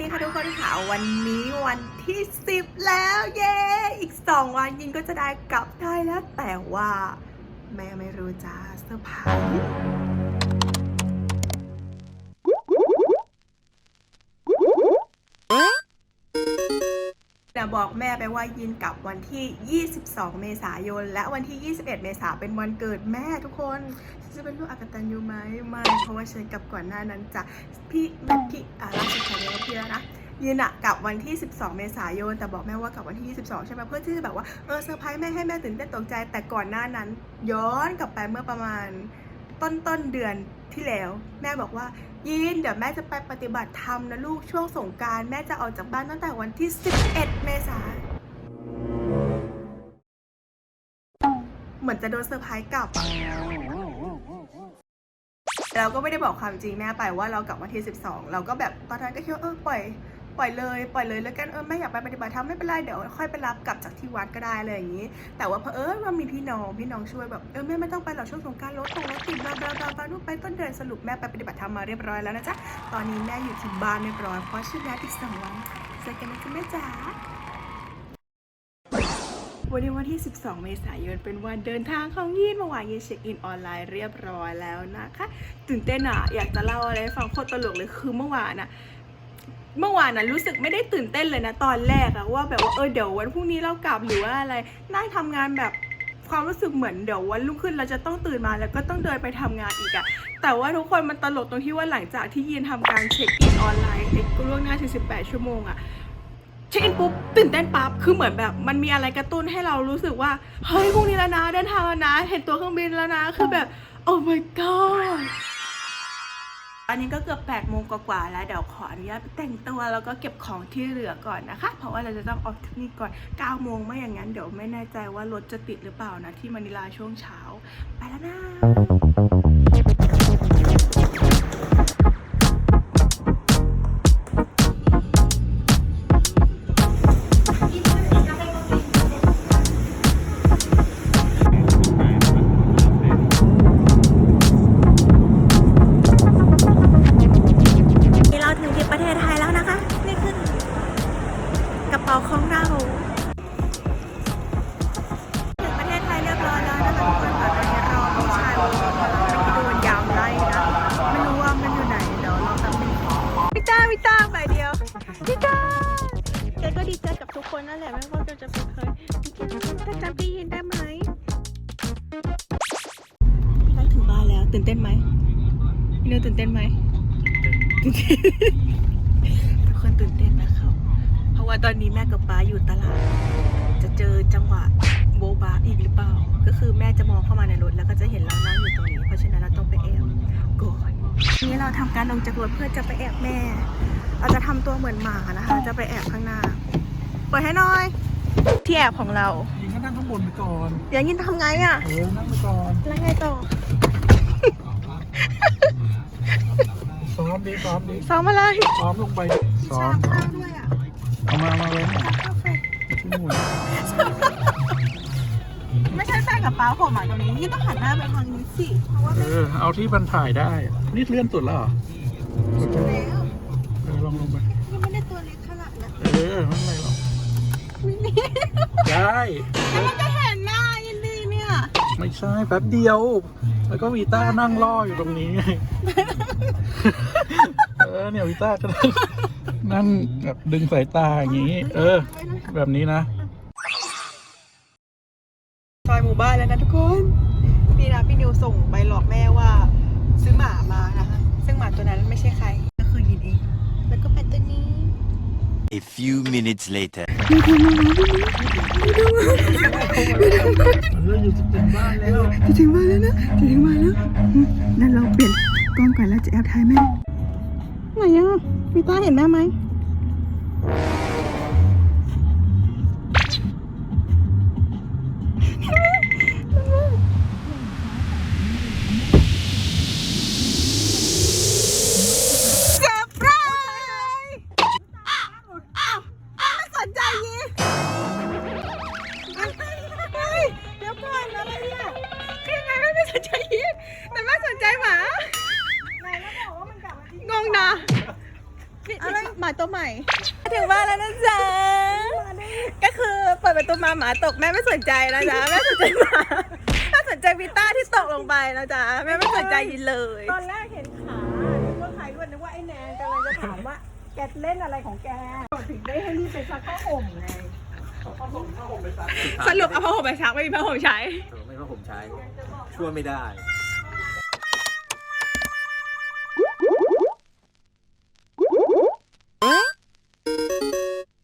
ดีค่ะทุกคนค่ะวันนี้วันที่ 10 แล้วเย้อีก 2 วันยินก็จะได้กลับได้แล้วแต่ว่า แม่ไม่รู้จ้าเซอร์ไพรส์ แต่บอกแม่ไปว่ายินกับวันที่ 22 เมษายน และวันที่ 21 เมษาเป็นวันเกิดแม่ทุกคนฉันจะเป็นลูกอักตันยูไหมไม่เพราะว่าฉันกับก่อนหน้านั้นจะพี่แม็กกี้อ่าราชกาเรียกว่าพี่แล้วนะยืนอะกับวันที่ 12 เมษายน แต่บอกแม่ว่ากับวันที่ 22 ใช่ไหมเพื่อที่จะแบบว่าเออเซอร์ไพรส์แม่ให้แม่ตื่นเต้นตกใจแต่ก่อนหน้านั้น ย้อนกลับไปเมื่อประมาณต้นต้นเดือน ที่แล้ว แม่บอกว่า ยินเดี๋ยวแม่จะไปปฏิบัติธรรมนะลูกช่วงสงการแม่จะออกจากบ้านตั้งแต่วันที่ 11 เมษายนเหมือนจะโดนเซอร์ไพรส์กลับอะเราก็ไม่ได้บอกความจริงแม่ไปว่าเรากลับวันที่ 12 เราก็แบบตอนนั้นก็คิดว่าเออปล่อย ปล่อยเลยปล่อยเลยแล้วกันเออไม่อยากไปปฏิบัติธรรมไม่เป็นไรเดี๋ยวค่อยไปรับกลับจากที่วัดก็ได้อะไรอย่างนี้ แต่ว่าเพอเออว่ามีพี่น้องพี่น้องช่วยแบบเออแม่ไม่ต้องไปหรอกช่วงสงการรถตรงรถติดบลาบลาบลาบลานู่นไปต้นเดือนสรุปแม่ไปปฏิบัติธรรมมาเรียบร้อยแล้วนะจ๊ะตอนนี้แม่อยู่ที่บ้านเรียบร้อยเพราะฉะนั้นอีกสองวันเจอกันนะจ๊ะแม่จ๋าวันนี้วันที่ 12 เมษายน เป็นวันเดินทางของยีนเมื่อวานยีนเช็คอินออนไลน์เรียบร้อยแล้วนะคะ ตื่นเต้นอะอยากจะเล่าอะไรให้ฟังโคตรตลกเลยคือเมื่อวานอะ เมื่อวานน่ะรู้สึกไม่ได้ตื่นเต้นเลยนะตอนแรกอะว่าแบบว่าเออเดี๋ยววันพรุ่งนี้เรากลับหรือว่าอะไรนั่งทำงานแบบความรู้สึกเหมือนเดี๋ยววันรุ่งขึ้นเราจะต้องตื่นมาแล้วก็ต้องเดินไปทำงานอีกอะแต่ว่าทุกคนมันตลกตรงที่ว่าหลังจากที่ยีนทำการเช็คอินออนไลน์ในล่วงหน้าถึง18 ชั่วโมงอะเช็คอินปุ๊บตื่นเต้นปั๊บคือเหมือนแบบมันมีอะไรกระตุ้นให้เรารู้สึกว่าเฮ้ยพรุ่งนี้แล้วนะเดินทางแล้วนะ เห็นตัวเครื่องบินแล้วนะ คือแบบโอ้ my god อนนี้ก็เกือบ8โมงกว่าๆแล้วเดี๋ยวขออนุญาตไปแต่งตัวแล้วก็เก็บของที่เหลือก่อนนะคะ เพราะว่าเราจะต้องออกที่นี่ก่อน9โมงไม่อย่างนั้นเดี๋ยวไม่แน่ใจว่ารถจะติดหรือเปล่านะที่มะนิลาช่วงเช้า ไปแล้วนะ ดีใจกับทุกคนนั่นแหละไม่ว่าเราจะเป็นใครถ้าจำพี่ยินได้ไหมใกล้ถึงบ้านแล้วตื่นเต้นไหมพี่เนยตื่นเต้นไหมตื่นเต้นทุกคนตื่นเต้นนะครับเพราะว่าตอนนี้แม่กับป้าอยู่ตลาด จะเจอจังหวะโบบาอีกหรือเปล่า ก็คือแม่จะมองเข้ามาในรถแล้วก็จะเห็นเรานั่งอยู่ตรงนี้ เพราะฉะนั้นเราต้องไปแอบก่อนนี้เราทำการลงจากรถเพื่อจะไปแอบแม่เราจะทำตัวเหมือนหมานะคะ จะไปแอบข้างหน้า เปิดให้หน่อย ที่แอบของเรา ยิงก็นั่งข้างบนไปก่อนอย่างนี้ทำไงอะเออนั่งไปก่อนแล้วไงต่อ ซ้อมดีซ้อมดีซ้อมอะไรซ้อมลงไปซ้อชามข้าวด้วยอะเอามามาเลยชากาแฟที่หน่วยไม่ใช่แฟนกับป้าผมอะตรงนี้นี่ต้องหันหน้าไปทางนี้สิเพราะว่าเออเอาที่มันถ่ายได้ นี่เลื่อนสุดแล้วเหรอไม่แล้วเออลองลงไปยังไม่ได้ตัวเล็กขนาดนั้นเออไม่เป็นไรหรอกวิ นี่ได้แล้วมันจะเห็นหน้ายินดีเนี่ย ไม่ใช่แป๊บเดียว แล้วก็วีต้านั่งรออยู่ตรงนี้ไงเออเนี่ยวีต้าก็นั่งนั่งแบบดึงสายตาอย่างนี้ เออ แบบนี้นะซอยหมู่บ้านแล้วนะทุกคนนี่นะพี่นิวส่งไปหลอกแม่ว่า ซื้อหมามานะคะซึ่งหมาตัวนั้นไม่ใช่ใคร ก็คือยินเองแล้วก็เป็นตัวนี้ A few minutes later. เราอยู่จะถึงบ้านแล้วจะถึงบ้านแล้วนะจะถึงบ้านแล้วอืมนั่นเราเปลี่ยนกล้องก่อนแล้วจะแอบถ่ายแม่ไหนอะพี่ต้าเห็นแม่ไหม อะไรหมาตัวใหม่ ถึงบ้านแล้วนะจ๊ะ ก็คือเปิดประตูมาหมาตกแม่ไม่สนใจนะจ๊ะแม่สนใจหมาแม่สนใจวิต้าที่ตกลงไปนะจ๊ะแม่ไม่สนใจยินเลย ตอนแรกเห็นขานึกว่าใครด้วยนึกว่าไอ้แนนกำลังจะถามว่าแกเล่นอะไรของแกถึงได้ให้รีบไปซักผ้าห่มไงสรุปเอาผ้าห่มไปซักไม่มีผ้าห่มใช้ไม่ว่าผมใช้ช่วยไม่ได้